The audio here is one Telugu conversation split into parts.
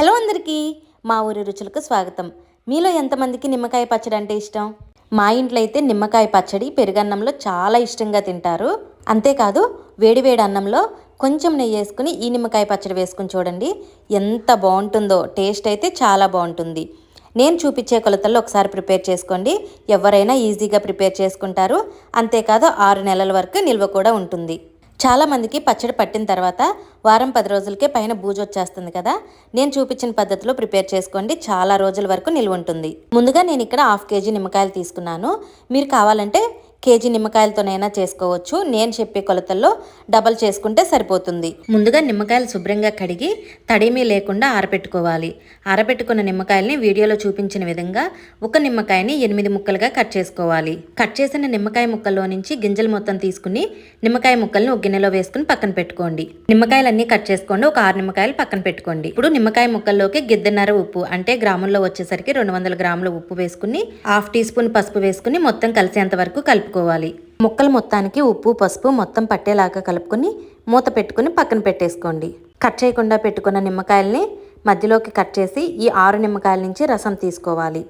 హలో అందరికీ మా ఊరి రుచులకు స్వాగతం. మీలో ఎంతమందికి నిమ్మకాయ పచ్చడి అంటే ఇష్టం? మా ఇంట్లో అయితే నిమ్మకాయ పచ్చడి పెరుగన్నంలో చాలా ఇష్టంగా తింటారు. అంతేకాదు వేడివేడి అన్నంలో కొంచెం నెయ్యి వేసుకుని ఈ నిమ్మకాయ పచ్చడి వేసుకుని చూడండి. ఎంత బాగుంటుందో టేస్ట్ అయితే చాలా బాగుంటుంది. నేను చూపించే కొలతల్లో ఒకసారి ప్రిపేర్ చేసుకోండి. ఎవరైనా ఈజీగా ప్రిపేర్ చేసుకుంటారు. అంతేకాదు ఆరు నెలల వరకు నిల్వ కూడా ఉంటుంది. చాలామందికి పచ్చడి పట్టిన తర్వాత వారం పది రోజులకే పైన బూజు వచ్చేస్తుంది కదా. నేను చూపించిన పద్ధతిలో ప్రిపేర్ చేసుకోండి. చాలా రోజుల వరకు నిల్వ ఉంటుంది. ముందుగా నేను ఇక్కడ హాఫ్ కేజీ నిమ్మకాయలు తీసుకున్నాను. మీరు కావాలంటే కేజీ నిమ్మకాయలతోనైనా చేసుకోవచ్చు. నేను చెప్పే కొలతల్లో డబల్ చేసుకుంటే సరిపోతుంది. ముందుగా నిమ్మకాయలు శుభ్రంగా కడిగి తడిమీ లేకుండా ఆరబెట్టుకోవాలి ఆరబెట్టుకున్న నిమ్మకాయల్ని వీడియోలో చూపించిన విధంగా ఒక నిమ్మకాయని ఎనిమిది ముక్కలుగా కట్ చేసుకోవాలి. కట్ చేసిన నిమ్మకాయ ముక్కల్లో నుంచి గింజలు మొత్తం తీసుకుని నిమ్మకాయ ముక్కల్ని ఒక గిన్నెలో వేసుకుని పక్కన పెట్టుకోండి. నిమ్మకాయలన్నీ కట్ చేసుకోండి. ఒక ఆరు నిమ్మకాయలు పక్కన పెట్టుకోండి. ఇప్పుడు నిమ్మకాయ ముక్కల్లోకి గిద్దెన్నర ఉప్పు అంటే గ్రాముల్లో వచ్చేసరికి రెండు వందల గ్రాముల ఉప్పు వేసుకుని హాఫ్ టీ స్పూన్ పసుపు వేసుకుని మొత్తం కలిసేంత వరకు కలుపుకోవాలి. ముక్కలు మొత్తానికి ఉప్పు పసుపు మొత్తం పట్టేలాగా కలుపుకొని మూత పెట్టుకుని పక్కన పెట్టేసుకోండి. కట్ చేయకుండా పెట్టుకున్న నిమ్మకాయల్ని మధ్యలోకి కట్ చేసి ఈ ఆరు నిమ్మకాయల నుంచి రసం తీసుకోవాలి.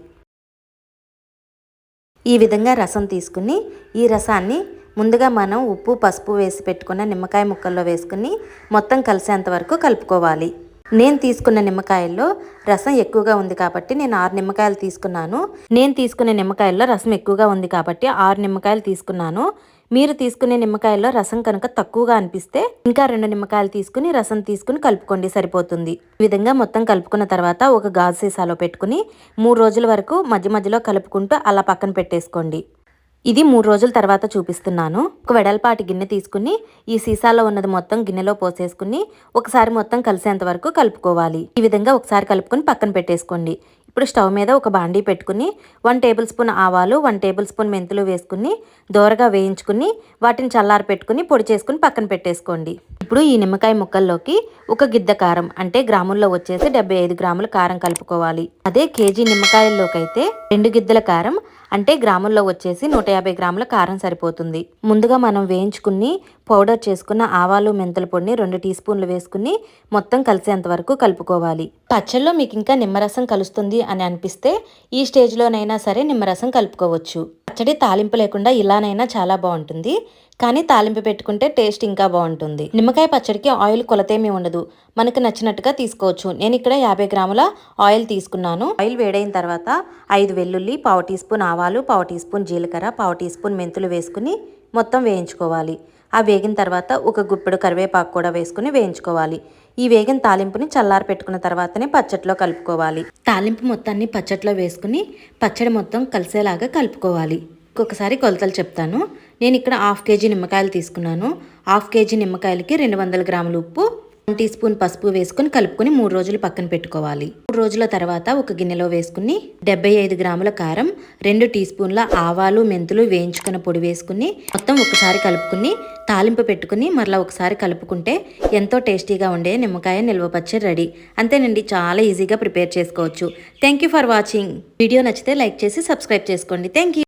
ఈ విధంగా రసం తీసుకుని ఈ రసాన్ని ముందుగా మనం ఉప్పు పసుపు వేసి పెట్టుకున్న నిమ్మకాయ ముక్కల్లో వేసుకుని మొత్తం కలిసేంత వరకు కలుపుకోవాలి. నేను తీసుకున్న నిమ్మకాయల్లో రసం ఎక్కువగా ఉంది కాబట్టి నేను ఆరు నిమ్మకాయలు తీసుకున్నాను. నేను తీసుకునే నిమ్మకాయల్లో రసం ఎక్కువగా ఉంది కాబట్టి ఆరు నిమ్మకాయలు తీసుకున్నాను. మీరు తీసుకునే నిమ్మకాయల్లో రసం కనుక తక్కువగా అనిపిస్తే ఇంకా రెండు నిమ్మకాయలు తీసుకుని రసం తీసుకుని కలుపుకోండి సరిపోతుంది. ఈ విధంగా మొత్తం కలుపుకున్న తర్వాత ఒక గాజు సీసాలో పెట్టుకుని మూడు రోజుల వరకు మధ్య మధ్యలో కలుపుకుంటూ అలా పక్కన పెట్టేసుకోండి. ఇది మూడు రోజుల తర్వాత చూపిస్తున్నాను. ఒక వెడల్పాటి గిన్నె తీసుకుని ఈ సీసాలో ఉన్నది మొత్తం గిన్నెలో పోసేసుకుని ఒకసారి మొత్తం కలిసేంత వరకు కలుపుకోవాలి. ఈ విధంగా ఒకసారి కలుపుకొని పక్కన పెట్టేసుకోండి. ఇప్పుడు స్టవ్ మీద ఒక బాండీ పెట్టుకుని వన్ టేబుల్ స్పూన్ ఆవాలు వన్ టేబుల్ స్పూన్ మెంతులు వేసుకుని దోరగా వేయించుకుని వాటిని చల్లారి పెట్టుకుని పొడి చేసుకుని పక్కన పెట్టేసుకోండి. ఇప్పుడు ఈ నిమ్మకాయ ముక్కల్లోకి ఒక గిద్ద కారం అంటే గ్రాముల్లో వచ్చేసి డెబ్బై ఐదు గ్రాముల కారం కలుపుకోవాలి. అదే కేజీ నిమ్మకాయల్లోకి అయితే రెండు గిద్దల కారం అంటే గ్రాముల్లో వచ్చేసి నూట యాభై గ్రాముల కారం సరిపోతుంది. ముందుగా మనం వేయించుకుని పౌడర్ చేసుకున్న ఆవాలు మెంతుల పొడిని రెండు టీ స్పూన్లు వేసుకుని మొత్తం కలిసేంత వరకు కలుపుకోవాలి. పచ్చళ్ళలో మీకు ఇంకా నిమ్మరసం కలుస్తుంది అని అనిపిస్తే ఈ స్టేజ్లోనైనా సరే నిమ్మరసం కలుపుకోవచ్చు. పచ్చడి తాలింపు లేకుండా ఇలానైనా చాలా బాగుంటుంది. కానీ తాలింపు పెట్టుకుంటే టేస్ట్ ఇంకా బాగుంటుంది. నిమ్మకాయ పచ్చడికి ఆయిల్ కొలతేమీ ఉండదు. మనకు నచ్చినట్టుగా తీసుకోవచ్చు. నేను ఇక్కడ యాభై గ్రాముల ఆయిల్ తీసుకున్నాను. ఆయిల్ వేడైన తర్వాత ఐదు వెల్లుల్లి పావు టీ స్పూన్ ఆవాలు పావు టీ స్పూన్ జీలకర్ర పావు టీ స్పూన్ మెంతులు వేసుకుని మొత్తం వేయించుకోవాలి. ఆ వేగిన తర్వాత ఒక గుప్పెడు కరివేపాకు కూడా వేసుకుని వేయించుకోవాలి. ఈ వేగిన తాలింపుని చల్లారి పెట్టుకున్న తర్వాతనే పచ్చట్లో కలుపుకోవాలి. తాలింపు మొత్తాన్ని పచ్చట్లో వేసుకుని పచ్చడి మొత్తం కలిసేలాగా కలుపుకోవాలి. ఇంకొకసారి కొలతలు చెప్తాను. నేను ఇక్కడ హాఫ్ కేజీ నిమ్మకాయలు తీసుకున్నాను. హాఫ్ కేజీ నిమ్మకాయలకి రెండు వందల గ్రాముల ఉప్పు టీ స్పూన్ పసుపు వేసుకుని కలుపుకొని మూడు రోజులు పక్కన పెట్టుకోవాలి. మూడు రోజుల తర్వాత ఒక గిన్నెలో వేసుకుని డెబ్బై ఐదు గ్రాముల కారం రెండు టీ స్పూన్ల ఆవాలు మెంతులు వేయించుకున్న పొడి వేసుకుని మొత్తం ఒకసారి కలుపుకుని తాలింపు పెట్టుకుని మరలా ఒకసారి కలుపుకుంటే ఎంతో టేస్టీగా ఉండే నిమ్మకాయ నిల్వ పచ్చడి రెడీ. అంతేనండి చాలా ఈజీగా ప్రిపేర్ చేసుకోవచ్చు. Thank you for watching video నచ్చితే లైక్ చేసి సబ్స్క్రైబ్ చేసుకోండి. Thank you